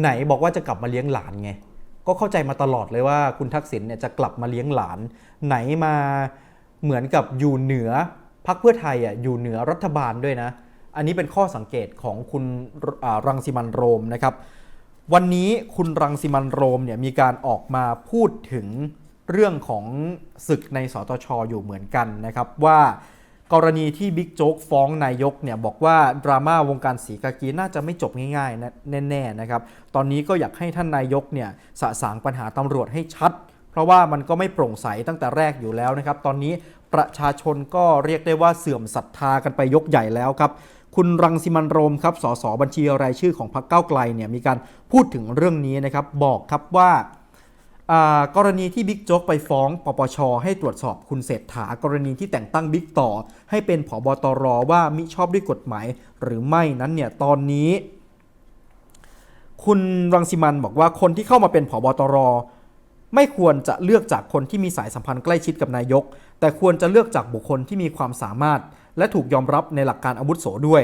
ไหนบอกว่าจะกลับมาเลี้ยงหลานไง ก็เข้าใจมาตลอดเลยว่าคุณทักษิณเนี่ยจะกลับมาเลี้ยงหลาน ไหนมาเหมือนกับอยู่เหนือพักเพื่อไทยอะอยู่เหนือรัฐบาลด้วยนะ อันนี้เป็นข้อสังเกตของคุณรังสิมันโรมนะครับ วันนี้คุณรังสิมันโรมเนี่ยมีการออกมาพูดถึงเรื่องของศึกในสตชอยู่เหมือนกันนะครับว่า กรณีที่บิ๊กโจ๊กฟ้องนายกเนี่ยบอกว่าดราม่าวงการสีกากีน่าจะไม่จบง่ายๆแน่ๆนะครับ ตอนนี้ก็อยากให้ท่านนายกเนี่ยสะสางปัญหาตำรวจให้ชัด เพราะว่ามันก็ไม่โปร่งใสตั้งแต่แรกอยู่แล้วนะครับ ตอนนี้ประชาชนก็เรียกได้ว่าเสื่อมศรัทธากันไปยกใหญ่แล้วครับคุณรังสิมันโรมครับ สสบัญชีรายชื่อของพรรคเก้าไกลเนี่ยมีการพูดถึงเรื่องนี้นะครับ บอกครับว่า กรณีที่บิ๊กโจ๊กไปฟ้องปปช ให้ตรวจสอบคุณเศรษฐากรณีที่แต่งตั้งบิ๊กต่อ ให้เป็นผบตรว่ามิชอบด้วยกฎหมายหรือไม่นั้นเนี่ยตอนนี้ คุณรังสิมันบอกว่าคนที่เข้ามาเป็นผบตร ไม่ควรจะเลือกจากคนที่มีสายสัมพันธ์ใกล้ชิดกับนายก แต่ควรจะเลือกจากบุคคลที่มีความสามารถ และถูกยอมรับในหลักการอาวุโสด้วย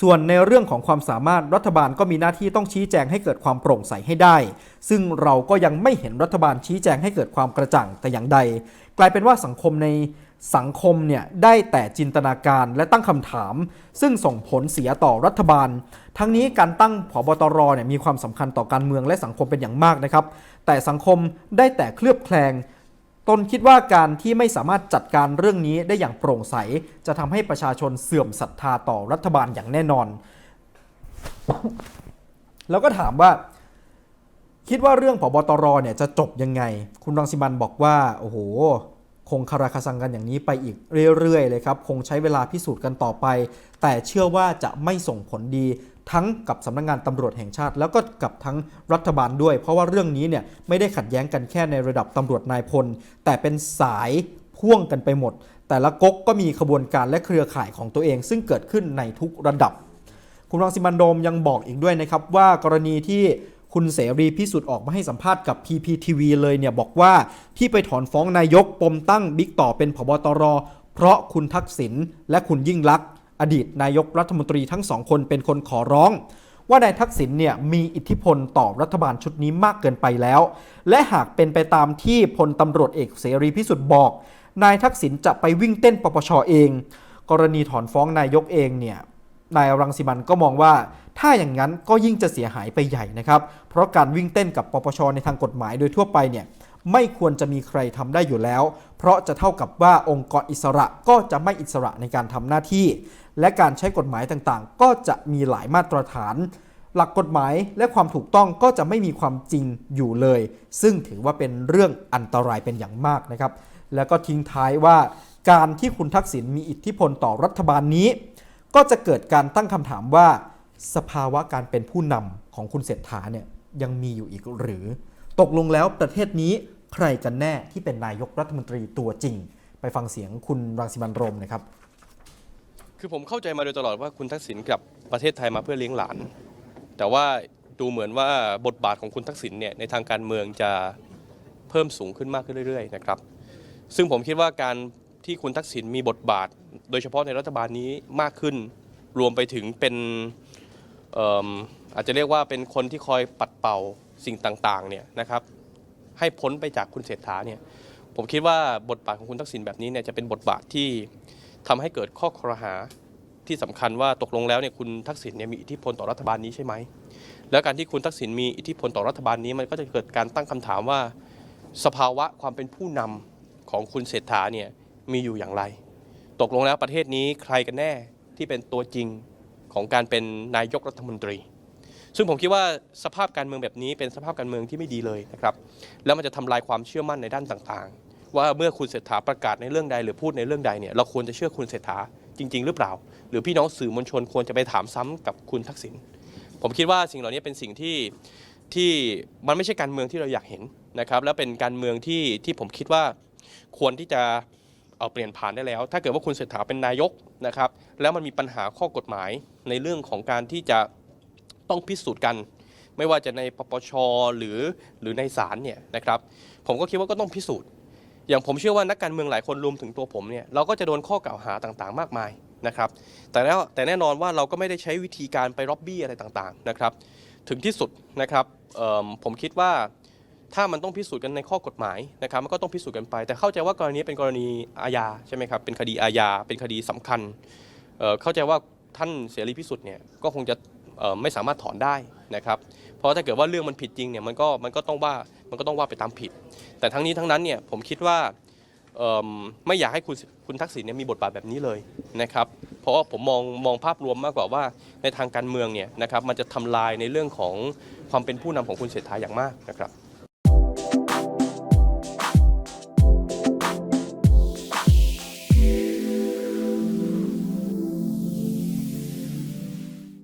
ส่วนในเรื่องของความสามารถรัฐบาลก็มีหน้าที่ต้องชี้แจงให้เกิดความโปร่งใสให้ได้ ซึ่งเราก็ยังไม่เห็นรัฐบาลชี้แจงให้เกิดความกระจ่างแต่อย่างใด กลายเป็นว่าสังคมในสังคมเนี่ยได้แต่จินตนาการและตั้งคำถาม ซึ่งส่งผลเสียต่อรัฐบาล ทั้งนี้การตั้งผบตรเนี่ยมีความสำคัญต่อการเมืองและสังคมเป็นอย่างมากนะครับ แต่สังคมได้แต่เคลือบแคลง ตนคิดว่าการที่ไม่สามารถจัดการเรื่องนี้ได้อย่างโปร่งใส จะทำให้ประชาชนเสื่อมศรัทธาต่อรัฐบาลอย่างแน่นอน แล้วก็ถามว่า คิดว่าเรื่องผบตรเนี่ยจะจบยังไง คุณรังสิมันบอกว่า โอ้โห คงคาราคาซังกันอย่างนี้ไปอีกเรื่อยๆเลยครับ คงใช้เวลาพิสูจน์กันต่อไป แต่เชื่อว่าจะไม่ส่งผลดี ทั้งกับสำนักงานตำรวจแห่งชาติ แล้วก็กับทั้งรัฐบาลด้วย เพราะว่าเรื่องนี้เนี่ยไม่ได้ขัดแย้งกันแค่ในระดับตำรวจนายพล แต่เป็นสายพ่วงกันไปหมด แต่ละก๊กก็มีขบวนการและเครือข่ายของตัวเอง ซึ่งเกิดขึ้นในทุกระดับ คุณรังสิมันต์โรมยังบอกอีกด้วยนะครับว่ากรณีที่คุณเสรีพิสุทธิ์ออกมาให้สัมภาษณ์กับ PPTV เลยเนี่ยบอกว่าที่ไปถอนฟ้องนายกปมตั้งบิ๊กต่อเป็นผบตร เพราะคุณทักษิณและคุณยิ่งลักษณ์ อดีตนายกรัฐมนตรีทั้งสองคนเป็นคนขอร้อง ว่านายทักษิณเนี่ยมีอิทธิพลต่อรัฐบาลชุดนี้มากเกินไปแล้ว และหากเป็นไปตามที่พลตำรวจเอกเสรีพิสุทธิ์บอก นายทักษิณจะไปวิ่งเต้นปปชเอง กรณีถอนฟ้องนายกเองเนี่ยนายรังสิมันก็มองว่า ถ้าอย่างนั้นก็ยิ่งจะเสียหายไปใหญ่นะครับ เพราะการวิ่งเต้นกับปปชในทางกฎหมายโดยทั่วไปเนี่ย ไม่ควรจะมีใครทำได้อยู่แล้ว เพราะจะเท่ากับว่าองค์กรอิสระก็จะไม่อิสระในการทำหน้าที่ และการใช้กฎหมายต่างๆ ก็จะมีหลายมาตรฐาน หลักกฎหมายและความถูกต้องก็จะไม่มีความจริงอยู่เลย ซึ่งถือว่าเป็นเรื่องอันตรายเป็นอย่างมากนะครับ แล้วก็ทิ้งท้ายว่าการที่คุณทักษิณมีอิทธิพลต่อรัฐบาลนี้ ก็จะเกิดการตั้งคำถามว่า สภาวะการเป็นผู้นำของคุณเศรษฐาเนี่ยยังมีอยู่อีกหรือ ตกลงแล้วประเทศนี้ใครกันแน่ที่เป็นนายกรัฐมนตรีตัวจริง ไปฟังเสียงคุณรังสิมันโรมนะครับ คือผมเข้าใจมาโดยตลอดว่าคุณทักษิณกลับประเทศไทยมาเพื่อเลี้ยงหลาน แต่ว่าดูเหมือนว่าบทบาทของคุณทักษิณเนี่ยในทางการเมืองจะเพิ่มสูงขึ้นมากขึ้นเรื่อยๆนะครับ ซึ่งผมคิดว่าการที่คุณทักษิณมีบทบาท โดยเฉพาะในรัฐบาลนี้มากขึ้น รวมไปถึงเป็นอาจจะเรียกว่าเป็นคนที่คอยปัดเป่า สิ่งต่างๆเนี่ยนะครับให้พ้นไปจากคุณเศรษฐาเนี่ยผมคิดว่าบทบาทของคุณทักษิณแบบนี้เนี่ยจะเป็นบทบาทที่ทำให้เกิดข้อครหาที่สำคัญว่าตกลงแล้วเนี่ยคุณทักษิณเนี่ยมีอิทธิพลต่อรัฐบาลนี้ใช่ไหม แล้วการที่คุณทักษิณมีอิทธิพลต่อรัฐบาลนี้มันก็จะเกิดการตั้งคำถามว่า สภาวะความเป็นผู้นำของคุณเศรษฐาเนี่ยมีอยู่อย่างไร ตกลงแล้วประเทศนี้ใครกันแน่ที่เป็นตัวจริงของการเป็นนายกรัฐมนตรี ซึ่งผมคิดว่าสภาพการเมืองแบบนี้เป็นสภาพการเมืองที่ไม่ดีเลยนะครับแล้วมันจะทำลายความเชื่อมั่นในด้านต่างๆ ว่าเมื่อคุณเศรษฐาประกาศในเรื่องใดหรือพูดในเรื่องใดเนี่ยเราควรจะเชื่อคุณเศรษฐาจริง ๆ หรือเปล่า หรือพี่น้องสื่อมวลชนควรจะไปถามซ้ำกับคุณทักษิณผมคิดว่าสิ่งเหล่านี้เป็นสิ่งที่ที่มันไม่ใช่การเมืองที่เราอยากเห็นนะครับแล้วเป็นการเมืองที่ที่ผมคิดว่าควรที่จะเอาเปลี่ยนผ่านได้แล้ว ถ้าเกิดว่าคุณเศรษฐาเป็นนายกนะครับ แล้วมันมีปัญหาข้อกฎหมายในเรื่องของการที่จะ ต้องพิสูจน์กัน ไม่ว่าจะในปปชหรือหรือในศาลเนี่ยนะครับ ผมก็คิดว่าก็ต้องพิสูจน์ อย่างผมเชื่อว่านักการเมืองหลายคนรวมถึงตัวผมเนี่ยเราก็จะโดนข้อกล่าวหาต่างๆ มากมายนะครับ แต่แล้วแต่แน่นอนว่าเราก็ไม่ได้ใช้วิธีการไปร็อบบี้อะไรต่างๆนะครับถึงที่สุดนะครับผมคิดว่าถ้ามันต้องพิสูจน์กันในข้อกฎหมายนะครับมันก็ต้องพิสูจน์กันไป แต่เข้าใจว่ากรณีนี้เป็นกรณีอาญาใช่ไหมครับเป็นคดีอาญาเป็นคดีสำคัญเเข้าใจว่าท่านเสรีพิสุทธิ์เนี่ยก็คงจะ ไม่สามารถถอนได้นะครับ เพราะถ้าเกิดว่าเรื่องมันผิดจริงเนี่ยมันก็มันก็ต้องว่ามันก็ต้องว่าไปตามผิด แต่ทั้งนี้ทั้งนั้นเนี่ยผมคิดว่าไม่อยากให้คุณคุณทักษิณเนี่ยมีบทบาทแบบนี้เลยนะครับ เพราะว่าผมมองมองภาพรวมมากกว่าว่าในทางการเมืองเนี่ยนะครับมันจะทำลายในเรื่องของความเป็นผู้นำของคุณเศรษฐาอย่างมากนะครับ